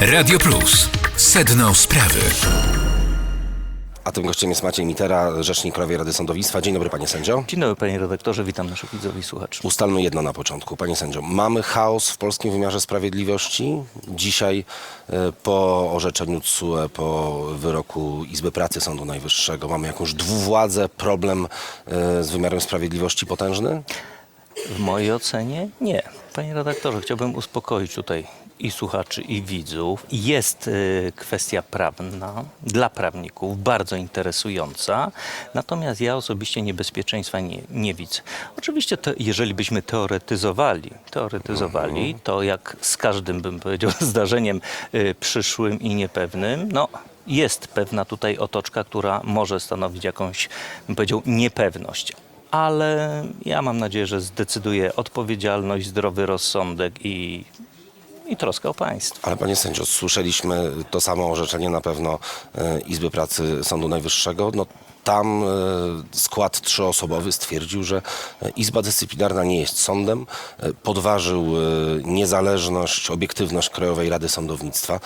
Radio Plus. Sedno sprawy. A tym gościem jest Maciej Mitera, rzecznik Krajowej Rady Sądownictwa. Dzień dobry, panie sędzio. Dzień dobry panie redaktorze, witam naszych widzów i słuchaczy. Ustalmy jedno na początku. Panie sędzio, mamy chaos w polskim wymiarze sprawiedliwości. Dzisiaj e, po orzeczeniu CUE, po wyroku Izby Pracy Sądu Najwyższego mamy jakąś dwuwładzę, problem e, z wymiarem sprawiedliwości potężny? W mojej ocenie nie. Panie redaktorze, chciałbym uspokoić tutaj i słuchaczy, i widzów. Jest y, kwestia prawna dla prawników, bardzo interesująca, natomiast ja osobiście niebezpieczeństwa nie, nie widzę. Oczywiście, jeżeli byśmy teoretyzowali, teoretyzowali, to jak z każdym, bym powiedział, zdarzeniem y, przyszłym i niepewnym, no jest pewna tutaj otoczka, która może stanowić jakąś, bym powiedział, niepewność. Ale ja mam nadzieję, że zdecyduje odpowiedzialność, zdrowy rozsądek i, i troska o państwo. Ale panie sędzio, słyszeliśmy to samo orzeczenie na pewno e, Izby Pracy Sądu Najwyższego. No, tam e, skład trzyosobowy stwierdził, że e, Izba Dyscyplinarna nie jest sądem, podważył niezależność, obiektywność Krajowej Rady Sądownictwa.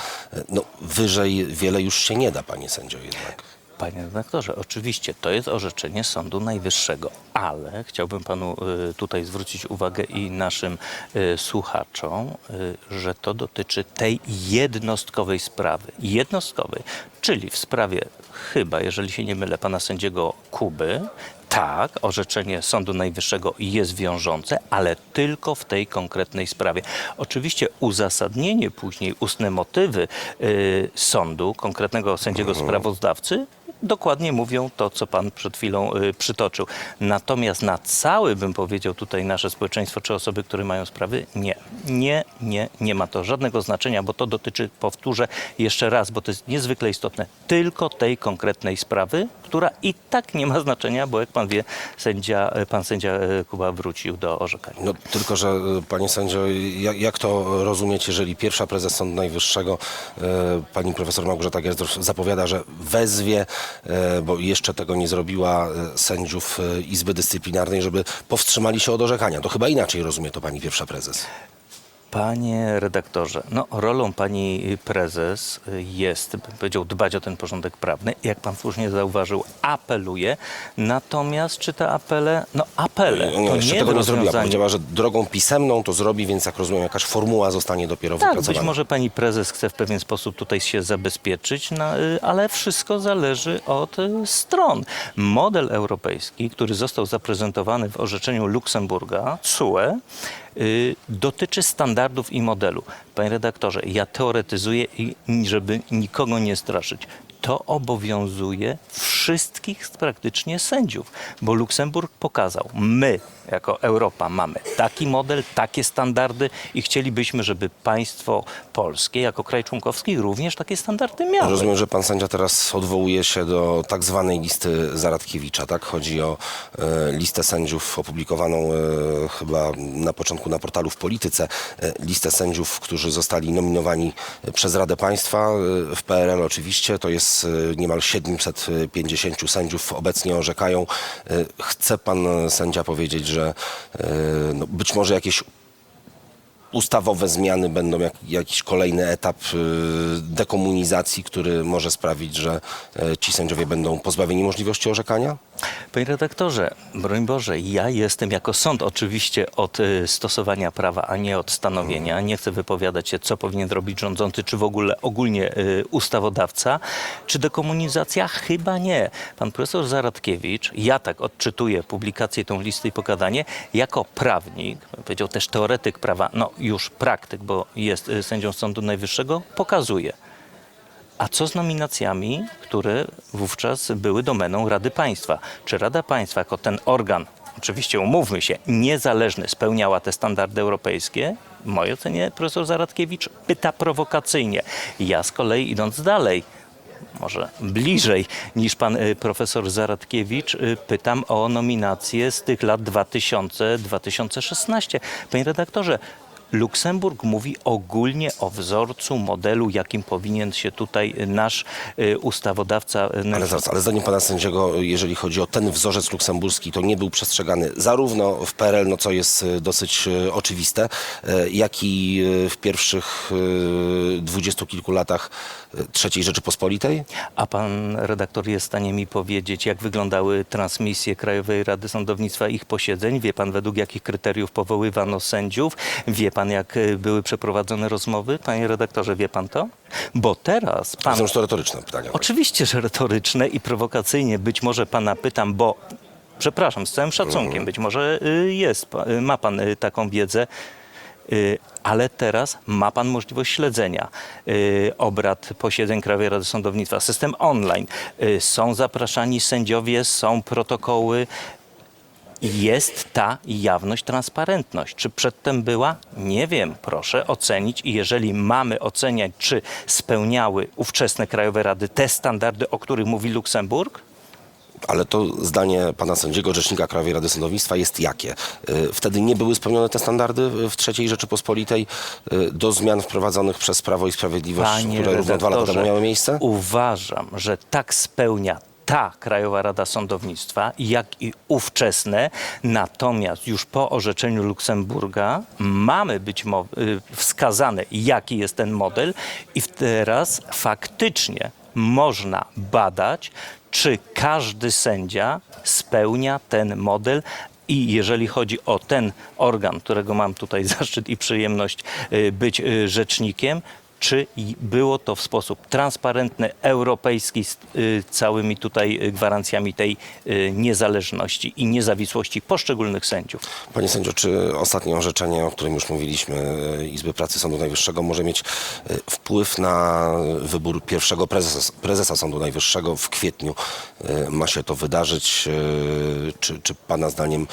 No, wyżej wiele już się nie da, panie sędzio jednak. Panie redaktorze, oczywiście to jest orzeczenie Sądu Najwyższego, ale chciałbym panu y, tutaj zwrócić uwagę i naszym y, słuchaczom, y, że to dotyczy tej jednostkowej sprawy. Jednostkowej, czyli w sprawie chyba, jeżeli się nie mylę, pana sędziego Kuby. Tak, orzeczenie Sądu Najwyższego jest wiążące, ale tylko w tej konkretnej sprawie. Oczywiście uzasadnienie później, ustne motywy sądu, konkretnego sędziego sprawozdawcy, dokładnie mówią to, co pan przed chwilą y, przytoczył. Natomiast na całe, bym powiedział tutaj nasze społeczeństwo, czy osoby, które mają sprawy, nie. Nie, nie, nie ma to żadnego znaczenia, bo to dotyczy, powtórzę jeszcze raz, bo to jest niezwykle istotne, tylko tej konkretnej sprawy, która i tak nie ma znaczenia, bo jak pan wie, sędzia, pan sędzia y, Kuba wrócił do orzekania. No, tylko, że e, panie sędzio, jak, jak to rozumieć, jeżeli pierwsza prezes Sądu Najwyższego, e, pani profesor Małgorzata Gersdorf zapowiada, że wezwie, bo jeszcze tego nie zrobiła, e, sędziów e, Izby Dyscyplinarnej, żeby powstrzymali się od orzekania. To chyba inaczej rozumie to pani pierwsza prezes. Panie redaktorze, no rolą pani prezes jest, bym powiedział, dbać o ten porządek prawny. Jak pan słusznie zauważył, apeluje. Natomiast czy te apele, no apele, Nie, to jeszcze nie tego nie zrobiła. rozwiązanie. Powiedziała, że drogą pisemną to zrobi, więc jak rozumiem, jakaś formuła zostanie dopiero Tak, wypracowana. być może pani prezes chce w pewien sposób tutaj się zabezpieczyć, no, y, ale wszystko zależy od y, stron. Model europejski, który został zaprezentowany w orzeczeniu Luksemburga, CUE, y, dotyczy standardów i modelu. Panie redaktorze, ja teoretyzuję żeby nikogo nie straszyć. To obowiązuje wszystkich praktycznie sędziów, bo Luksemburg pokazał, my jako Europa mamy taki model, takie standardy i chcielibyśmy, żeby państwo polskie jako kraj członkowski również takie standardy miało. Rozumiem, że pan sędzia teraz odwołuje się do tak zwanej listy Zaradkiewicza, tak? Chodzi o e, listę sędziów opublikowaną e, chyba na początku na portalu w Polityce. E, listę sędziów, którzy zostali nominowani przez Radę Państwa e, w PRL oczywiście. To jest e, niemal 750 sędziów obecnie orzekają. E, chce pan sędzia powiedzieć, że e, no, być może jakieś ustawowe zmiany będą jak, jakiś kolejny etap y, dekomunizacji, który może sprawić, że y, ci sędziowie będą pozbawieni możliwości orzekania? Panie redaktorze, broń Boże, ja jestem jako sąd oczywiście od y, stosowania prawa, a nie od stanowienia. Nie chcę wypowiadać się, co powinien robić rządzący, czy w ogóle ogólnie y, ustawodawca. Czy dekomunizacja? Chyba nie. Pan profesor Zaradkiewicz, ja tak odczytuję publikację tą listę i pokazanie, jako prawnik, powiedział też teoretyk prawa, no już praktyk, bo jest y, sędzią Sądu Najwyższego, pokazuje. A co z nominacjami, które wówczas były domeną Rady Państwa? Czy Rada Państwa jako ten organ, oczywiście umówmy się, niezależny, spełniała te standardy europejskie? W mojej ocenie profesor Zaradkiewicz pyta prowokacyjnie. Ja z kolei idąc dalej, może bliżej niż pan y, profesor Zaradkiewicz, y, pytam o nominacje z tych lat 2000-2016. Panie redaktorze, Luksemburg mówi ogólnie o wzorcu, modelu, jakim powinien się tutaj nasz y, ustawodawca... y, Ale zaraz, ale zdaniem pana sędziego, jeżeli chodzi o ten wzorzec luksemburski, to nie był przestrzegany zarówno w PRL, no co jest e, dosyć oczywiste, jak i w pierwszych dwudziestu kilku latach III Rzeczypospolitej? A pan redaktor jest w stanie mi powiedzieć, jak wyglądały transmisje Krajowej Rady Sądownictwa ich posiedzeń? Wie pan, według jakich kryteriów powoływano sędziów? Wie pan, jak y, były przeprowadzone rozmowy? Panie redaktorze, wie pan to? Bo teraz pan... Są już to retoryczne pytania. Oczywiście, że retoryczne i prowokacyjnie być może pana pytam, bo przepraszam, z całym szacunkiem, być może y, jest, y, ma pan taką wiedzę, ale teraz ma pan możliwość śledzenia obrad posiedzeń Krajowej Rady Sądownictwa, system online. Są zapraszani sędziowie, są protokoły. Jest ta jawność, transparentność. Czy przedtem była? Nie wiem. Proszę ocenić i jeżeli mamy oceniać, czy spełniały ówczesne Krajowe Rady te standardy, o których mówi Luksemburg, Ale to zdanie pana sędziego, rzecznika Krajowej Rady Sądownictwa jest jakie? Y, Wtedy nie były spełnione te standardy w III Rzeczypospolitej y, do zmian wprowadzonych przez Prawo i Sprawiedliwość, Panie które równo dwa lata temu miały miejsce? Uważam, że tak spełnia ta Krajowa Rada Sądownictwa, jak i ówczesne. Natomiast już po orzeczeniu Luksemburga mamy być y, wskazane, jaki jest ten model i teraz faktycznie można badać, czy każdy sędzia spełnia ten model, i jeżeli chodzi o ten organ, którego mam tutaj zaszczyt i przyjemność y, być y, rzecznikiem, czy było to w sposób transparentny, europejski, z y, całymi tutaj y, gwarancjami tej y, niezależności i niezawisłości poszczególnych sędziów. Panie sędzio, czy ostatnie orzeczenie, o którym już mówiliśmy, Izby Pracy Sądu Najwyższego może mieć wpływ na wybór pierwszego prezesa, prezesa Sądu Najwyższego w kwietniu? Ma się to wydarzyć. Czy, czy Pana zdaniem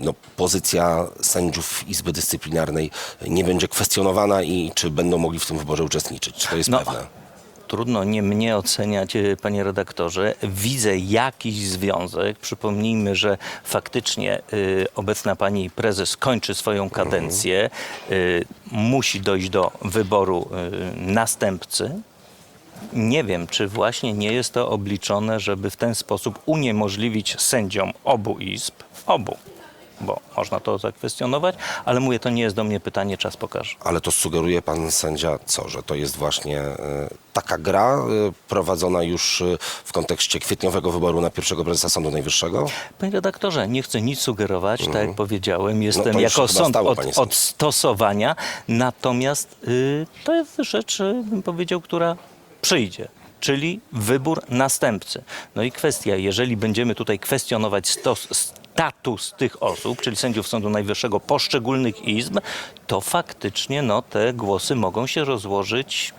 no, pozycja sędziów Izby Dyscyplinarnej nie będzie kwestionowana i czy będą mogli w tym wyborze uczestniczyć? Czy to jest No, pewne? Trudno nie mnie oceniać, e, panie redaktorze. Widzę jakiś związek. Przypomnijmy, że faktycznie y, obecna pani prezes kończy swoją kadencję. Y, musi dojść do wyboru y, następcy. Nie wiem, czy właśnie nie jest to obliczone, żeby w ten sposób uniemożliwić sędziom obu izb, obu, bo można to zakwestionować, ale mówię, to nie jest do mnie pytanie, czas pokaże. Ale to sugeruje pan sędzia co, że to jest właśnie e, taka gra e, prowadzona już e, w kontekście kwietniowego wyboru na pierwszego prezesa Sądu Najwyższego? Panie redaktorze, nie chcę nic sugerować, tak jak powiedziałem, jestem Mhm. No to już jako chyba sąd stało, od, sędzio. od stosowania, natomiast y, to jest rzecz, y, bym powiedział, która przyjdzie. Czyli wybór następcy. No i kwestia, jeżeli będziemy tutaj kwestionować stos, status tych osób, czyli sędziów Sądu Najwyższego poszczególnych izb, to faktycznie no, te głosy mogą się rozłożyć,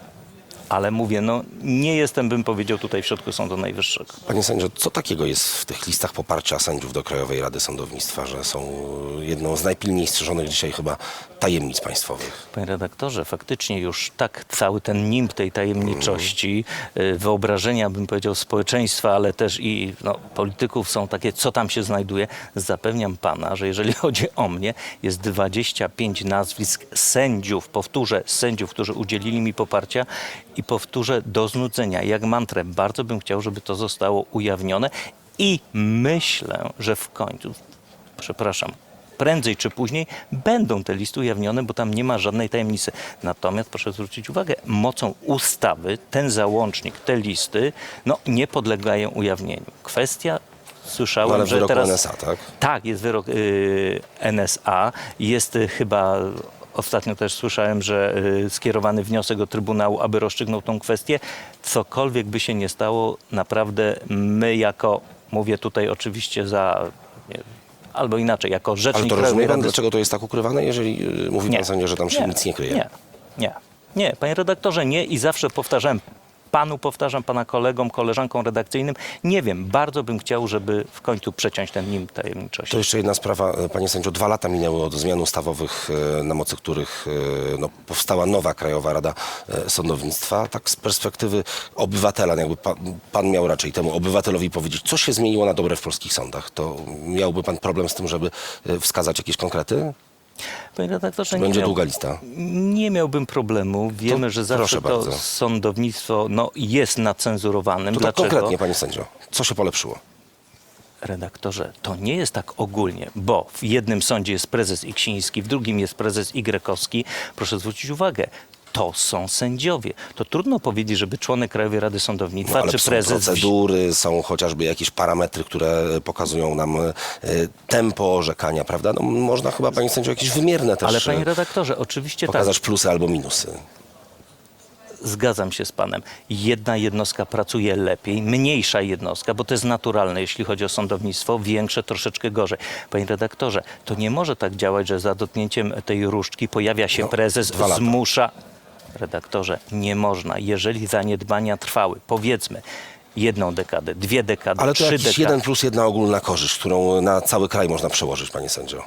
ale mówię, no nie jestem, bym powiedział, tutaj w środku Sądu Najwyższego. Panie sędzio, co takiego jest w tych listach poparcia sędziów do Krajowej Rady Sądownictwa, że są jedną z najpilniej strzeżonych dzisiaj chyba tajemnic państwowych? Panie redaktorze, faktycznie już tak cały ten nimb tej tajemniczości, y, wyobrażenia, bym powiedział, społeczeństwa, ale też i no, polityków są takie, co tam się znajduje. Zapewniam pana, że jeżeli chodzi o mnie, jest 25 nazwisk sędziów, powtórzę, sędziów, którzy udzielili mi poparcia i powtórzę do znudzenia, jak mantrę. Bardzo bym chciał, żeby to zostało ujawnione i myślę, że w końcu, przepraszam, prędzej czy później będą te listy ujawnione, bo tam nie ma żadnej tajemnicy. Natomiast proszę zwrócić uwagę, mocą ustawy ten załącznik, te listy, no nie podlegają ujawnieniu. Kwestia, słyszałem, No, ale że teraz... NSA, tak? Tak, jest wyrok y, NSA. Jest y, chyba, ostatnio też słyszałem, że y, skierowany wniosek do Trybunału, aby rozstrzygnął tą kwestię. Cokolwiek by się nie stało, naprawdę my jako, mówię tutaj oczywiście za, nie, albo inaczej, jako Ale rzecznik to Krajowej rozumie pan, Rady dlaczego to jest tak ukrywane, jeżeli y, mówi pan sędzia, że tam się nic nie kryje? Nie, nie, nie, panie redaktorze, nie i zawsze powtarzałem panu, powtarzam pana kolegom, koleżankom redakcyjnym, nie wiem, bardzo bym chciał, żeby w końcu przeciąć ten nim tajemniczości. To jeszcze jedna sprawa, e, panie sędzio. Dwa lata minęły od zmian ustawowych, e, na mocy których e, no, powstała nowa Krajowa Rada Sądownictwa. Tak z perspektywy obywatela, no jakby pan, pan miał raczej temu obywatelowi powiedzieć, co się zmieniło na dobre w polskich sądach, to miałby pan problem z tym, żeby wskazać jakieś konkrety? Panie redaktorze, nie, Będzie miał, długa lista. nie miałbym problemu. Wiemy, że zawsze proszę to bardzo. sądownictwo no, jest nacenzurowanym. To tak Dlaczego? konkretnie, panie sędzio, co się polepszyło? Redaktorze, to nie jest tak ogólnie, bo w jednym sądzie jest prezes Iksiński, w drugim jest prezes Igrekowski. Proszę zwrócić uwagę, to są sędziowie. To trudno powiedzieć, żeby członek Krajowej Rady Sądownictwa No, ale czy są prezes... procedury, są chociażby jakieś parametry, które pokazują nam e, tempo orzekania, prawda? No, można chyba, panie sędzio, jakieś wymierne też Ale panie e, redaktorze, oczywiście tak. pokazać plusy albo minusy. Zgadzam się z panem. Jedna jednostka pracuje lepiej, mniejsza jednostka, bo to jest naturalne, jeśli chodzi o sądownictwo, większe troszeczkę gorzej. Panie redaktorze, to nie może tak działać, że za dotknięciem tej różdżki pojawia się No, prezes, zmusza. Redaktorze, nie można. Jeżeli zaniedbania trwały, powiedzmy, jedną dekadę, dwie dekady, Ale to trzy jakiś dekady. jeden plus jedna ogólna korzyść, którą na cały kraj można przełożyć, panie sędzio.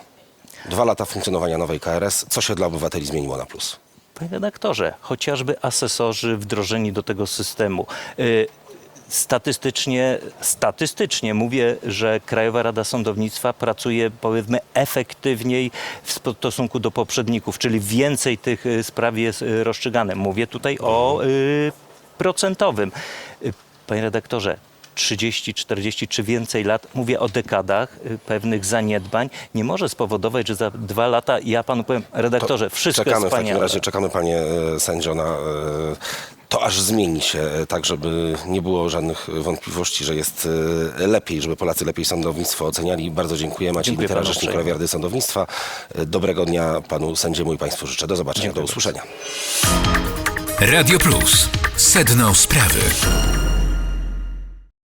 Dwa lata funkcjonowania nowej KRS. Co się dla obywateli zmieniło na plus? Panie redaktorze, chociażby asesorzy wdrożeni do tego systemu. Y, Statystycznie, statystycznie mówię, że Krajowa Rada Sądownictwa pracuje powiedzmy efektywniej w stosunku do poprzedników, czyli więcej tych y, spraw jest y, rozstrzygane. Mówię tutaj o y, procentowym. Y, Panie redaktorze, 30, 40 czy więcej lat, mówię o dekadach pewnych zaniedbań, nie może spowodować, że za dwa lata, ja panu powiem, redaktorze, wszystko czekamy jest w takim razie, czekamy panie e, sędzio na e, to, aż zmieni się, e, tak żeby nie było żadnych wątpliwości, że jest e, lepiej, żeby Polacy lepiej sądownictwo oceniali. Bardzo dziękuję. Maciej Dziękuję Litera, panu Rzecznik Rady Sądownictwa. E, Dobrego dnia panu sędziemu i państwu życzę. Do zobaczenia, Dziękuję do usłyszenia. Radio Plus. Sedno sprawy.